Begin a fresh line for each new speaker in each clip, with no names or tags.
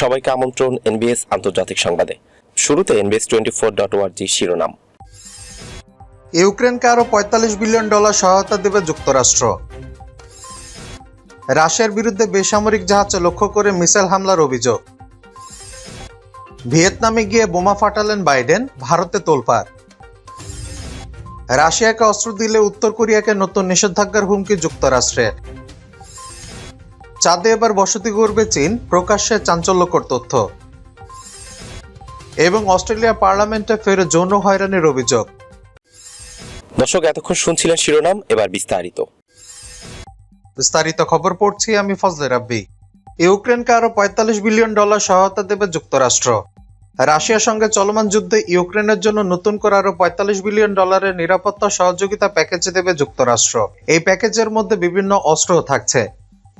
সবাইকে আমন্ত্রণ এনবিএস আন্তর্জাতিক সংবাদে। শুরুতে এনবিএস টোয়েন্টি ফোর ডট ওয়ার্জি শিরোনাম।
ইউক্রেনকে আরও পঁয়তাল্লিশ বিলিয়ন ডলার সহায়তা দেবে যুক্তরাষ্ট্র। রাশিয়ার বিরুদ্ধে বেসামরিক জাহাজে লক্ষ্য করে মিসাইল হামলার অভিযোগ। ভিয়েতনামে গিয়ে বোমা ফাটালেন বাইডেন, ভারতে তোলপাড়। রাশিয়াকে অস্ত্র দিলে উত্তর কোরিয়াকে নতুন নিষেধাজ্ঞার হুমকি যুক্তরাষ্ট্রের। চাঁদে এবার বসতি করবে চীন প্রকাশ্যে চাঞ্চল্যকর তথ্য। এবং অস্ট্রেলিয়া পার্লামেন্টে ফের যৌন হয়রানির অভিযোগ।
দর্শক এতক্ষণ শুনছিলেন শিরোনাম এবার বিস্তারিত।
বিস্তারিত খবর পড়ছি আমি ফজলে রাব্বি। ইউক্রেনকে আরও পঁয়তাল্লিশ বিলিয়ন ডলার সহায়তা দেবে যুক্তরাষ্ট্র। রাশিয়ার সঙ্গে চলমান যুদ্ধে ইউক্রেনের জন্য নতুন করে আরও পঁয়তাল্লিশ বিলিয়ন ডলারের নিরাপত্তা সহযোগিতা প্যাকেজ দেবে যুক্তরাষ্ট্র। এই প্যাকেজের মধ্যে বিভিন্ন অস্ত্র থাকছে।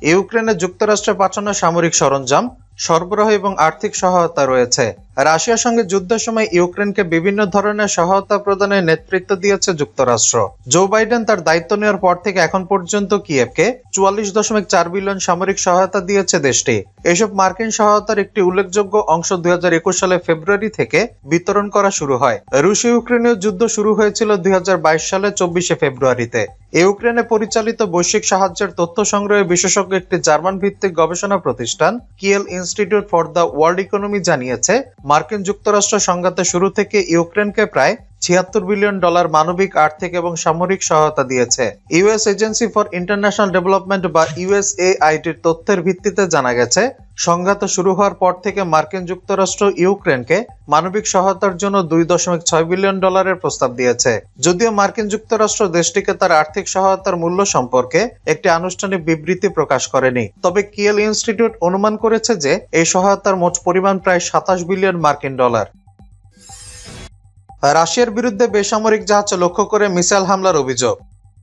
ইউক্রেনে যুক্তরাষ্ট্রে পাঠানো সামরিক সরঞ্জাম সরবরাহ এবং আর্থিক সহায়তা রয়েছে। রাশিয়ার সঙ্গে যুদ্ধের সময় ইউক্রেনকে বিভিন্ন ধরনের সহায়তা প্রদানের নেতৃত্ব দিয়েছে যুক্তরাষ্ট্র। জো বাইডেন তার দায়িত্ব নেওয়ার পর থেকে এখন পর্যন্ত কিয়েভকে চুয়াল্লিশ দশমিক চার বিলিয়ন সামরিক সহায়তা দিয়েছে দেশটি। এসব মার্কিন সহায়তার একটি উল্লেখযোগ্য অংশ দুই হাজার একুশ সালে ফেব্রুয়ারি থেকে বিতরণ করা শুরু হয়। রুশ ইউক্রেনীয় যুদ্ধ শুরু হয়েছিল দুই হাজার বাইশ সালে চব্বিশে ফেব্রুয়ারিতে। ইউক্রেনে পরিচালিত বৈশ্বিক সাহায্যের তথ্য সংগ্রহে বিশেষজ্ঞ একটি জার্মান ভিত্তিক গবেষণা প্রতিষ্ঠান Kiel institute for the world economy জানিয়েছে মার্কিন যুক্তরাষ্ট্র সংঘাতের শুরু থেকে ইউক্রেনকে প্রায় ছিয়াত্তর বিলিয়ন ডলার মানবিক, আর্থিক এবং সামরিক সহায়তা দিয়েছে। US agency for international development বা ইউএস ইউএসএআইটির তথ্যের ভিত্তিতে জানা গেছে, সংঘাত শুরু হওয়ার পর থেকে মার্কিন যুক্তরাষ্ট্র ইউক্রেনকে মানবিক সহায়তার জন্য দুই দশমিক ছয় বিলিয়ন ডলারের প্রস্তাব দিয়েছে। যদিও মার্কিন যুক্তরাষ্ট্র দেশটিকে তার আর্থিক সহায়তার মূল্য সম্পর্কে একটি আনুষ্ঠানিক বিবৃতি প্রকাশ করেনি, তবে কিয়েল ইনস্টিটিউট অনুমান করেছে যে এই সহায়তার মোট পরিমাণ প্রায় সাতাশ বিলিয়ন মার্কিন ডলার। রাশিয়ার বিরুদ্ধে বেসামরিক জাহাজ লক্ষ্য করে মিসাইল হামলার অভিযোগ।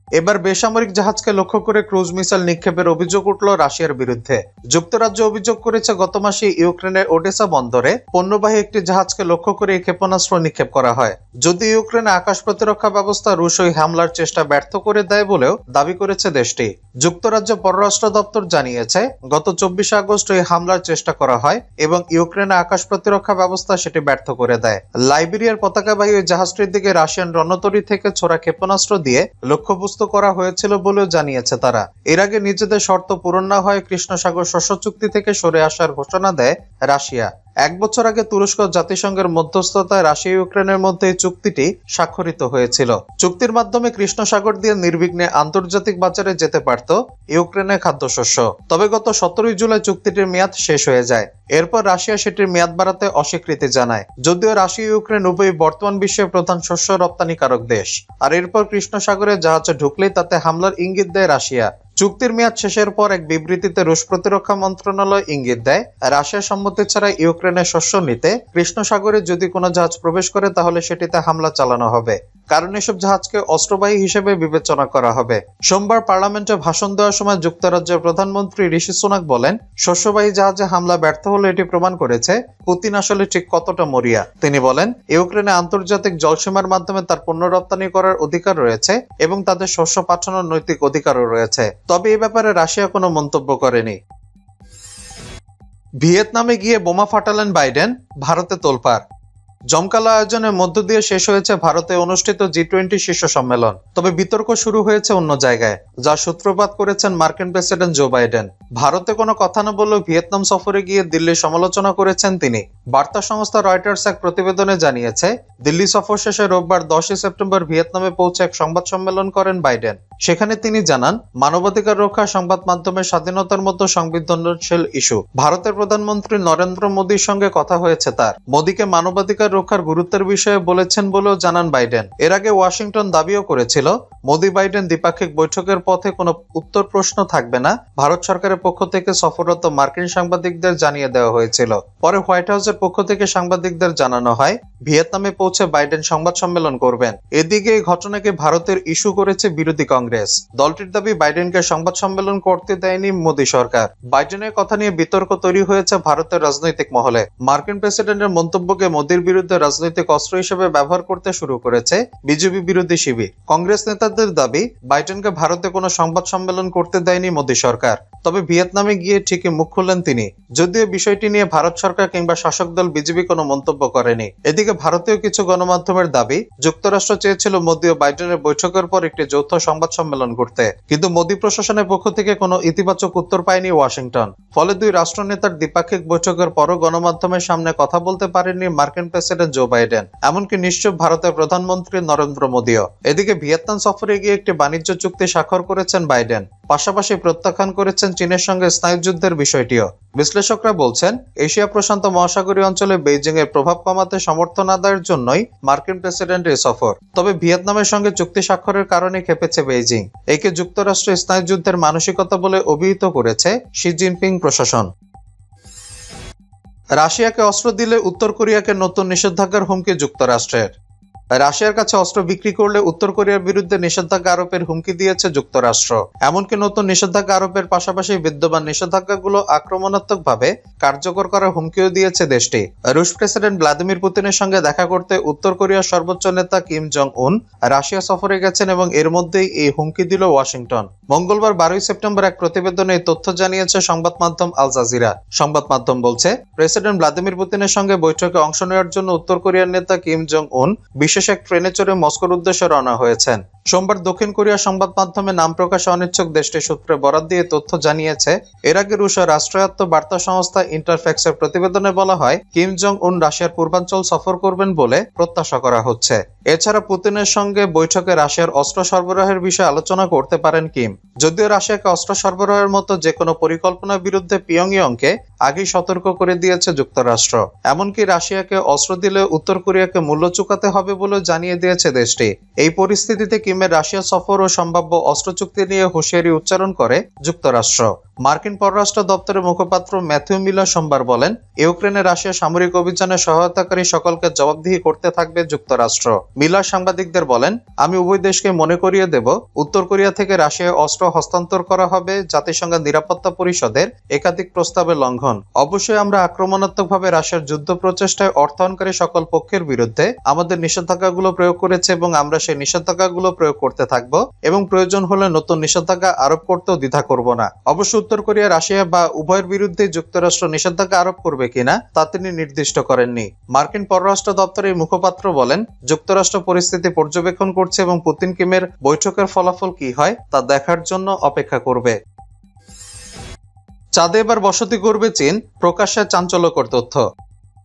এবার বেসামরিক জাহাজকে লক্ষ্য করে ক্রুজ মিসাইল নিক্ষেপের অভিযোগ উঠল রাশিয়ার বিরুদ্ধে। যুক্তরাজ্য অভিযোগ করেছে, গত মাসে ইউক্রেনের ওডেসা বন্দরে পণ্যবাহী একটি জাহাজকে লক্ষ্য করে এই ক্ষেপণাস্ত্র নিক্ষেপ করা হয়। যদি ইউক্রেনে আকাশ প্রতিরক্ষা ব্যবস্থা রুশ ওই হামলার চেষ্টা ব্যর্থ করে দেয় বলেও দাবি করেছে দেশটি। যুক্তরাজ্য পররাষ্ট্র দপ্তর জানিয়েছে, গত চব্বিশে আগস্ট ওই হামলার চেষ্টা করা হয় এবং ইউক্রেনে আকাশ প্রতিরক্ষা ব্যবস্থা সেটি ব্যর্থ করে দেয়। লাইবেরিয়ার পতাকাবাহী ওই জাহাজটির দিকে রাশিয়ান রণতরী থেকে ছোড়া ক্ষেপণাস্ত্র দিয়ে লক্ষ্যবস্তু করা হয়েছিল বলেও জানিয়েছে তারা। এর আগে নিজেদের শর্ত পূরণ না হয় কৃষ্ণসাগর শস্য চুক্তি থেকে সরে আসার ঘোষণা দেয় রাশিয়া। এক বছর আগে তুরস্ক জাতিসংঘের মধ্যস্থতায় রাশিয়া ইউক্রেনের মধ্যে এই চুক্তিটি স্বাক্ষরিত হয়েছিল। চুক্তির মাধ্যমে কৃষ্ণ সাগর দিয়ে নির্বিঘ্নে আন্তর্জাতিক বাজারে যেতে পারত ইউক্রেনের খাদ্যশস্য। তবে গত সতেরোই জুলাই চুক্তিটির মেয়াদ শেষ হয়ে যায়। এরপর রাশিয়া সেটির মেয়াদ বাড়াতে অস্বীকৃতি জানায়। যদিও রাশিয়া ইউক্রেন উভয়ই বর্তমান বিশ্বের প্রধান শস্য রপ্তানিকারক দেশ। আর এরপর কৃষ্ণ সাগরে জাহাজে ঢুকলেই তাতে হামলার ইঙ্গিত দেয় রাশিয়া। চুক্তির মেয়াদ শেষের পর এক বিবৃতিতে রুশ প্রতিরক্ষা মন্ত্রণালয় ইঙ্গিত দেয়, রাশিয়ার সম্মতি ছাড়া ইউক্রেনের শস্য নিতে কৃষ্ণ সাগরে যদি কোনো জাহাজ প্রবেশ করে, তাহলে সেটিতে হামলা চালানো হবে। কারণ এসব জাহাজকে অস্ত্রবাহী হিসেবে বিবেচনা করা হবে। সোমবার পার্লামেন্টে ভাষণ দেওয়ার সময় যুক্তরাজ্যের প্রধানমন্ত্রী ঋষি সুনাক বলেন, শস্যবাহী জাহাজে হামলা ব্যর্থ হলে এটি প্রমাণ করেছে পুতিন আসলে ঠিক কতটা মরিয়া। তিনি বলেন, ইউক্রেনে আন্তর্জাতিক জলসীমার মাধ্যমে তার পণ্য রপ্তানি করার অধিকার রয়েছে এবং তাদের শস্য পাঠানোর নৈতিক অধিকারও রয়েছে। তবে এ ব্যাপারে রাশিয়া কোনো মন্তব্য করেনি। ভিয়েতনামে গিয়ে বোমা ফাটালেন বাইডেন, ভারতে তোলপাড়। জমকালো আয়োজনের মধ্য দিয়ে শেষ হয়েছে ভারতে অনুষ্ঠিত জি টোয়েন্টি শীর্ষ সম্মেলন। তবে বিতর্ক শুরু হয়েছে অন্য জায়গায়, যা সূত্রপাত করেছেন মার্কিন প্রেসিডেন্ট জো বাইডেন। ভারতে কোনো কথা না বললেও ভিয়েতনাম সফরে গিয়ে দিল্লির সমালোচনা করেছেন তিনি। বার্তা সংস্থা রয়টার্স এক প্রতিবেদনে জানিয়েছে, দিল্লি সফর শেষে রোববার দশই সেপ্টেম্বর ভিয়েতনামে পৌঁছে এক সংবাদ সম্মেলন করেন বাইডেন। সেখানে তিনি জানান, মানবাধিকার রক্ষা সংবাদ মাধ্যমের স্বাধীনতার মতো সংবেদনশীল ইস্যু। ভারতের প্রধানমন্ত্রী নরেন্দ্র মোদীর সঙ্গে কথা হয়েছে তার। মোদীকে মানবাধিকার রক্ষার গুরুত্বের বিষয়ে বলেছেন বলেও জানান বাইডেন। এর আগে ওয়াশিংটন দাবিও করেছিল, মোদী বাইডেন দ্বিপাক্ষিক বৈঠকের পথে কোনো উত্তর প্রশ্ন থাকবে না। ভারত সরকারের পক্ষ থেকে সফররত মার্কিন সাংবাদিকদের জানিয়ে দেওয়া হয়েছিল। পরে হোয়াইট হাউসের পক্ষ থেকে সাংবাদিকদের জানানো হয়, ভিয়েতনামে পৌঁছে বাইডেন সংবাদ সম্মেলন করবেন। এদিকে এই ঘটনাকে ভারতের ইস্যু করেছে বিরোধী কংগ্রেস। দলটির দাবি, বাইডেনকে সংবাদ সম্মেলন করতে দেয়নি মোদী সরকার। বাইডেনের কথা নিয়ে বিতর্ক তৈরি হয়েছে ভারতের রাজনৈতিক মহলে। মার্কিন প্রেসিডেন্টের মন্তব্যকে মোদীর বিরুদ্ধে রাজনৈতিক অস্ত্র হিসেবে ব্যবহার করতে শুরু করেছে বিজেপি বিরোধী শিবির। কংগ্রেস নেতাদের দাবি, বাইডেনকে ভারতে কোনো সংবাদ সম্মেলন করতে দেয়নি মোদী সরকার। তবে ভিয়েতনামে গিয়ে ঠিকই মুখ খুললেন তিনি। যদিও বিষয়টি নিয়ে ভারত সরকার কিংবা শাসক দল বিজেপি কোনো মন্তব্য করেনি। এদিকে ভারতীয় কিছু গণমাধ্যমের দাবি, যুক্তরাষ্ট্র চেয়েছিল মোদী ও বাইডেনের বৈঠকের পর একটি যৌথ সংবাদ সম্মেলন করতে কিন্তু মোদী প্রশাসনের পক্ষ থেকে কোনো ইতিবাচক উত্তর পায়নি ওয়াশিংটন। ফলে দুই রাষ্ট্রনেতার দ্বিপাক্ষিক বৈঠকের পরও গণমাধ্যমের সামনে কথা বলতে পারেননি মার্কিন প্রেসিডেন্ট জো বাইডেন। এমনকি নিশ্চয় ভারতের প্রধানমন্ত্রী নরেন্দ্র মোদীও। এদিকে ভিয়েতনাম সফরে গিয়ে একটি বাণিজ্য চুক্তি স্বাক্ষর করেছেন বাইডেন। পাশাপাশি প্রত্যাখ্যান করেছেন চীনের সঙ্গে স্নায়ুযুদ্ধের বিষয়টিও। বিশ্লেষকরা বলছেন, এশিয়া প্রশান্ত মহাসাগরীয় অঞ্চলে বেইজিং এর প্রভাব কমাতে সমর্থন আদায়ের জন্যই মার্কিন প্রেসিডেন্ট প্রেসিডেন্টের সফর। তবে ভিয়েতনামের সঙ্গে চুক্তি স্বাক্ষরের কারণে খেপেছে বেইজিং। একে যুক্তরাষ্ট্র স্নায়ুযুদ্ধের মানসিকতা বলে অভিহিত করেছে শি জিনপিং প্রশাসন। রাশিয়াকে অস্ত্র দিলে উত্তর কোরিয়াকে নতুন নিষেধাজ্ঞার হুমকি যুক্তরাষ্ট্রের। রাশিয়ার কাছে অস্ত্র বিক্রি করলে উত্তর কোরিয়ার বিরুদ্ধে নিষেধাজ্ঞা আরোপের হুমকি দিয়েছে যুক্তরাষ্ট্র। এমনকি নতুন নিষেধাজ্ঞা আরোপের পাশাপাশি বিদ্যমান নিষেধাজ্ঞাগুলো আক্রমণাত্মকভাবে কার্যকর করার হুমকিও দিয়েছে দেশটি। রুশ প্রেসিডেন্ট ভ্লাদিমির পুতিনের সঙ্গে দেখা করতে উত্তর কোরিয়ার সর্বোচ্চ নেতা কিম জং উন রাশিয়া সফরে গেছেন এবং এর মধ্যেই এই হুমকি দিল ওয়াশিংটন। মঙ্গলবার বারোই সেপ্টেম্বর এক প্রতিবেদনে এই তথ্য জানিয়েছে সংবাদ মাধ্যম আল জাজিরা। সংবাদ মাধ্যম বলছে, প্রেসিডেন্ট ভ্লাদিমির পুতিনের সঙ্গে বৈঠকে অংশ নেওয়ার জন্য উত্তর কোরিয়ার নেতা কিম জং উন বিশেষ এক ট্রেনে চড়ে মস্কোর উদ্দেশ্যে রওনা হয়েছেন। সোমবার দক্ষিণ কোরিয়া সংবাদ মাধ্যমে নাম প্রকাশে অনিচ্ছুক দেশটির সূত্রে বরাত দিয়ে তথ্য জানিয়েছে, এর আগে রুশের রাষ্ট্রায়ত্ত বার্তা সংস্থা ইন্টারফ্যাক্সের প্রতিবেদনে বলা হয়, কিম জং উন রাশিয়ার পূর্বাঞ্চল সফর করবেন বলে প্রত্যাশা করা হচ্ছে। এছাড়া পুতিনের সঙ্গে বৈঠকে রাশিয়ার অস্ত্র সরবরাহের বিষয়ে আলোচনা করতে পারেন কিম। যদিও রাশিয়াকে অস্ত্র সরবরাহের মতো যে কোনো পরিকল্পনার বিরুদ্ধে পিয়ংইয়ংকে আগেই সতর্ক করে দিয়েছে যুক্তরাষ্ট্র। এমনকি রাশিয়াকে অস্ত্র দিলে উত্তর কোরিয়াকে মূল্য চুকাতে হবে বলে জানিয়ে দিয়েছে দেশটি। এই পরিস্থিতিতে কিমের রাশিয়া সফর ও সম্ভাব্য অস্ত্র চুক্তি নিয়ে হুঁশিয়ারি উচ্চারণ করে যুক্তরাষ্ট্র। মার্কিন পররাষ্ট্র দপ্তরের মুখপাত্র ম্যাথিউ মিলার সোমবার বলেন, ইউক্রেনে রাশিয়া সামরিক অভিযানে সহায়তাকারী সকলকে জবাবদিহি করতে থাকবে যুক্তরাষ্ট্র। মিলার সাংবাদিকদের বলেন, আমি উভয় দেশকে মনে করিয়ে দেব, উত্তর কোরিয়া থেকে রাশিয়ায় অস্ত্র হস্তান্তর করা হবে জাতিসংঘের নিরাপত্তা পরিষদের একাধিক প্রস্তাবের লঙ্ঘন। অবশ্যই আমরা আক্রমণাত্মকভাবে রাশিয়ার যুদ্ধ প্রচেষ্টায় অর্থায়নকারী সকল পক্ষের বিরুদ্ধে আমাদের নিষেধাজ্ঞাগুলো প্রয়োগ করেছে এবং আমরা সেই নিষেধাজ্ঞাগুলো প্রয়োগ করতে থাকব এবং প্রয়োজন হলে নতুন নিষেধাজ্ঞা আরোপ করতেও দ্বিধা করব না। অবশ্য উত্তর কোরিয়া, রাশিয়া বা উভয়ের বিরুদ্ধে যুক্তরাষ্ট্র নিষেধাজ্ঞা আরোপ করবে কিনা তা তিনি নির্দিষ্ট করেননি। মার্কিন পররাষ্ট্র দপ্তরের মুখপাত্র বলেন, যুক্তরাষ্ট্র পরিস্থিতি পর্যবেক্ষণ করছে এবং পুতিন কিমের বৈঠকের ফলাফল কি হয় তা দেখার জন্য অপেক্ষা করবে। চাঁদে এবার বসতি করবে চীন, প্রকাশ্যে চাঞ্চল্যকর তথ্য।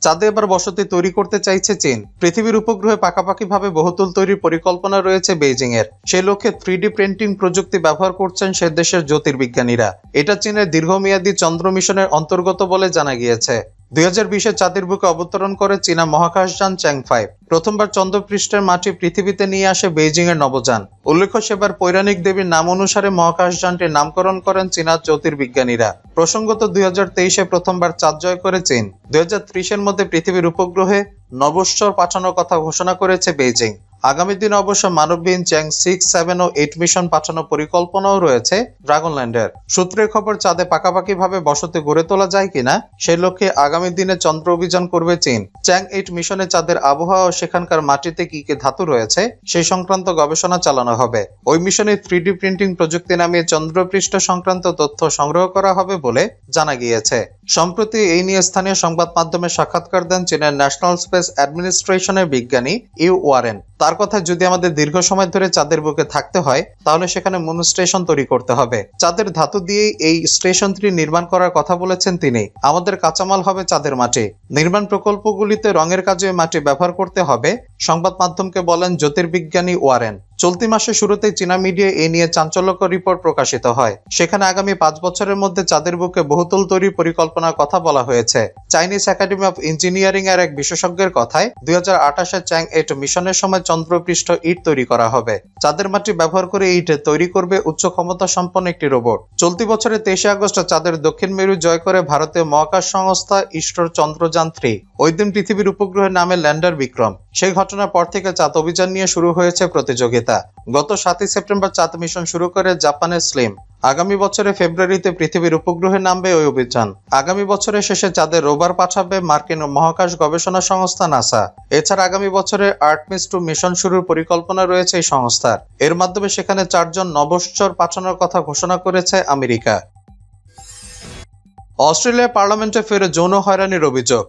চাঁদে এবার বসতি তৈরি করতে চাইছে চীন। পৃথিবীর উপগ্রহে পাকাপাকিভাবে বহুতল তৈরির পরিকল্পনা রয়েছে বেইজিং এর সেই লক্ষ্যে থ্রি প্রিন্টিং প্রযুক্তি ব্যবহার করছেন সে দেশের জ্যোতির্বিজ্ঞানীরা। এটা চীনের দীর্ঘমেয়াদী চন্দ্র মিশনের অন্তর্গত বলে জানা গিয়েছে। দুই হাজার বিশে চাঁদের বুকে অবতরণ করে চীনা মহাকাশযান চ্যাং ফাইভ প্রথমবার চন্দ্রপৃষ্ঠের মাটি পৃথিবীতে নিয়ে আসে বেইজিং এর নবযান। উল্লেখ্য, সেবার পৌরাণিক দেবীর নাম অনুসারে মহাকাশযানটির নামকরণ করেন চীনা জ্যোতির্বিজ্ঞানীরা। প্রসঙ্গত, দুই হাজার তেইশে প্রথমবার চাঁদ জয় করে চীন। দুই হাজার ত্রিশের মধ্যে পৃথিবীর উপগ্রহে নবশ্বর পাঠানোর কথা ঘোষণা করেছে বেইজিং। আগামী দিনে অবশ্য মানববিহীন চ্যাং সিক্স, সেভেন ও এইট মিশন পাঠানোর পরিকল্পনাও রয়েছে ড্রাগনল্যান্ডের। সূত্রের খবর, চাঁদে পাকাপাকি ভাবে বসতি গড়ে তোলা যায় কিনা, সেই লক্ষ্যে আগামী দিনে চন্দ্র অভিযান করবে চীন। চ্যাং এইট মিশনে চাঁদের আবহাওয়া ও সেখানকার মাটিতে কি কি ধাতু রয়েছে, সেই সংক্রান্ত গবেষণা চালানো হবে। ওই মিশনে থ্রি প্রিন্টিং প্রযুক্তি নামিয়ে চন্দ্রপৃষ্ঠ সংক্রান্ত তথ্য সংগ্রহ করা হবে বলে জানা গিয়েছে। সম্প্রতি এই নিয়ে স্থানীয় সংবাদ মাধ্যমে সাক্ষাৎকার দেন চীনের ন্যাশনাল স্পেস অ্যাডমিনিস্ট্রেশনের বিজ্ঞানী ইউ ওয়ারেন। তার কথা, যদি আমাদের দীর্ঘ সময় ধরে চাঁদের বুকে থাকতে হয়, তাহলে সেখানে মনু স্টেশন তৈরি করতে হবে। চাঁদের ধাতু দিয়েই এই স্টেশনটি নির্মাণ করার কথা বলেছেন তিনি। আমাদের কাঁচামাল হবে চাঁদের মাটি নির্মাণ প্রকল্পগুলিতে রঙের কাজে মাটি ব্যবহার করতে হবে, সংবাদ মাধ্যমকে বলেন জ্যোতির্বিজ্ঞানী ওয়ারেন। চলতি মাসের শুরুতেই চীনা মিডিয়ায় এ নিয়ে চাঞ্চল্যকর রিপোর্ট প্রকাশিত হয়। সেখানে আগামী পাঁচ বছরের মধ্যে চাঁদের বুকে বহুতল তৈরির পরিকল্পনার কথা বলা হয়েছে। চাইনিজ একাডেমি অফ ইঞ্জিনিয়ারিং এর এক বিশেষজ্ঞের কথায়, দুই হাজার আঠাশে চ্যাং এইট মিশনের সময় চন্দ্রপৃষ্ঠ ইট তৈরি করা হবে। চাঁদের মাটি ব্যবহার করে ইট তৈরি করবে উচ্চ ক্ষমতা সম্পন্ন একটি রোবট। চলতি বছরের তেইশে আগস্ট চাঁদের দক্ষিণ মেরু জয় করে ভারতীয় মহাকাশ সংস্থা ইসরোর চন্দ্রযান থ্রি ওই দিন পৃথিবীর উপগ্রহের নামে ল্যান্ডার বিক্রম। সেই ঘটনার পর থেকে চাঁদ অভিযান নিয়ে শুরু হয়েছে প্রতিযোগিতা। গত সাতই সেপ্টেম্বর চাঁদ মিশন শুরু করে জাপানের স্লিম। আগামী বছরে ফেব্রুয়ারিতে পৃথিবীর উপগ্রহে নামবে ওই অভিযান। আগামী বছরের শেষে চাঁদের রোবার পাঠাবে মার্কিন মহাকাশ গবেষণা সংস্থা নাসা। এছাড়া আগামী বছরে আর্টমিস টু মিশন শুরুর পরিকল্পনা রয়েছে এই সংস্থার। এর মাধ্যমে সেখানে চারজন নবশ্চর পাঠানোর কথা ঘোষণা করেছে আমেরিকা। অস্ট্রেলিয়া পার্লামেন্টে ফেরে যৌন হয়রানির অভিযোগ।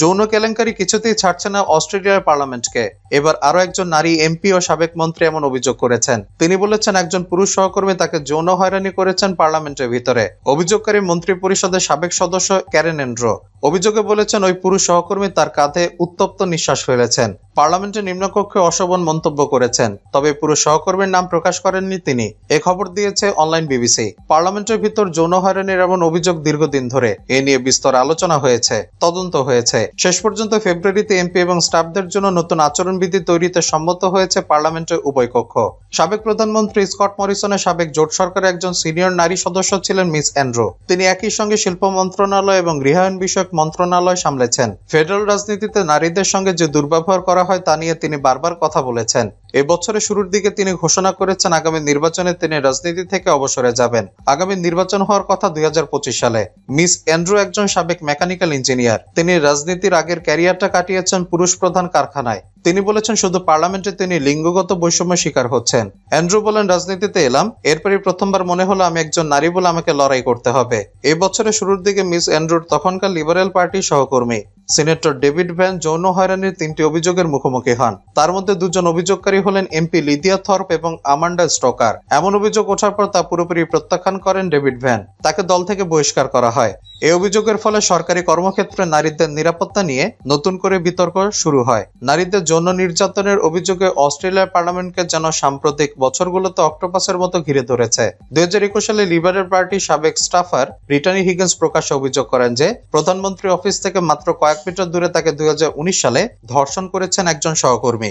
যৌন কেলেঙ্কারি কিছুতেই ছাড়ছে না অস্ট্রেলিয়ার পার্লামেন্টকে। এবার আরও একজন নারী এমপি ও সাবেক মন্ত্রী এমন অভিযোগ করেছেন। তিনি বলেছেন একজন পুরুষ সহকর্মী তাকে যৌন হয়রানি করেছেন পার্লামেন্টের ভিতরে। অভিযোগকারী মন্ত্রী পরিষদের সাবেক সদস্য ক্যারেন এন্ড্রো। অভিযোগে বলেছেন ওই পুরুষ সহকর্মী তার কাঁধে উত্তপ্ত নিঃশ্বাস ফেলেছেন। পার্লামেন্টের নিম্নকক্ষে অশোভন মন্তব্য করেছেন, তবে পুরো সহকর্মীর নাম প্রকাশ করেননি তিনি। এ খবর দিয়েছে অনলাইন বিবিসি। পার্লামেন্টের ভিতর যৌন হয়রানির এমন অভিযোগ দীর্ঘদিন ধরে। এ নিয়ে বিস্তর আলোচনা হয়েছে, তদন্ত হয়েছে। শেষ পর্যন্ত ফেব্রুয়ারিতে এমপি এবং স্টাফদের জন্য নতুন আচরণবিধি তৈরিতে সম্মত হয়েছে পার্লামেন্টের উভয় কক্ষ। সাবেক প্রধানমন্ত্রী স্কট মরিসনের সাবেক জোট সরকারের একজন সিনিয়র নারী সদস্য ছিলেন মিস অ্যান্ড্রো। তিনি একই সঙ্গে শিল্প মন্ত্রণালয় এবং গৃহায়ণ বিষয়ক মন্ত্রণালয় সামলেছেন। ফেডারেল রাজনীতিতে নারীদের সঙ্গে যে দুর্ব্যবহার করা হয় তা নিয়ে তিনি বারবার কথা বলেছেন। এ বছরের শুরুর দিকে তিনি ঘোষণা করেছেন আগামী নির্বাচনে তিনি রাজনীতি থেকে অবসরে যাবেন। আগামী নির্বাচন হওয়ার কথা দুই হাজার পঁচিশ সালে। মিস অ্যান্ড্রু একজন সাবেক মেকানিক্যাল ইঞ্জিনিয়ার। তিনি রাজনীতির আগের ক্যারিয়ারটা কাটিয়েছেন পুরুষ প্রধান কারখানায়। তিনি বলেছেন, শুধু পার্লামেন্টে তিনি লিঙ্গগত বৈষম্য শিকার হচ্ছেন। অ্যান্ড্রু বলেন, রাজনীতিতে এলাম। এরপরই প্রথমবার মনে হলো আমি একজন নারী বলে আমাকে লড়াই করতে হবে। এই বছরের শুরুর দিকে মিস অ্যান্ড্রুর তখনকার লিবারেল পার্টির সহকর্মী, সিনেটর ডেভিড ভ্যান যৌন হয়রানির তিনটি অভিযোগের মুখোমুখি হন। তার মধ্যে দুজন অভিযোগকারী হলেন এমপি লিদিয়া থর্প এবং আমান্ডা স্টকার। এমন অভিযোগ ওঠার পর তা পুরোপুরি প্রত্যাখ্যান করেন ডেভিড ভ্যান। তাকে দল থেকে বহিষ্কার করা হয়। এই অভিযোগের ফলে সরকারি কর্মক্ষেত্রে নারীদের নিরাপত্তা নিয়ে নতুন করে বিতর্ক শুরু হয়। নারীদের যৌন নির্যাতনের অভিযোগে অস্ট্রেলিয়ার পার্লামেন্টকে যেন সাম্প্রতিক বছরগুলোতে অক্টোপাসের মতো ঘিরে ধরেছে। দুই হাজার একুশ সালে লিবারেল পার্টির সাবেক স্টাফার রিটানি হিগেন্স প্রকাশ্যে অভিযোগ করেন যে প্রধানমন্ত্রী অফিস থেকে মাত্র কয়েক মিটার দূরে তাকে দুই হাজার উনিশ সালে ধর্ষণ করেছেন একজন সহকর্মী।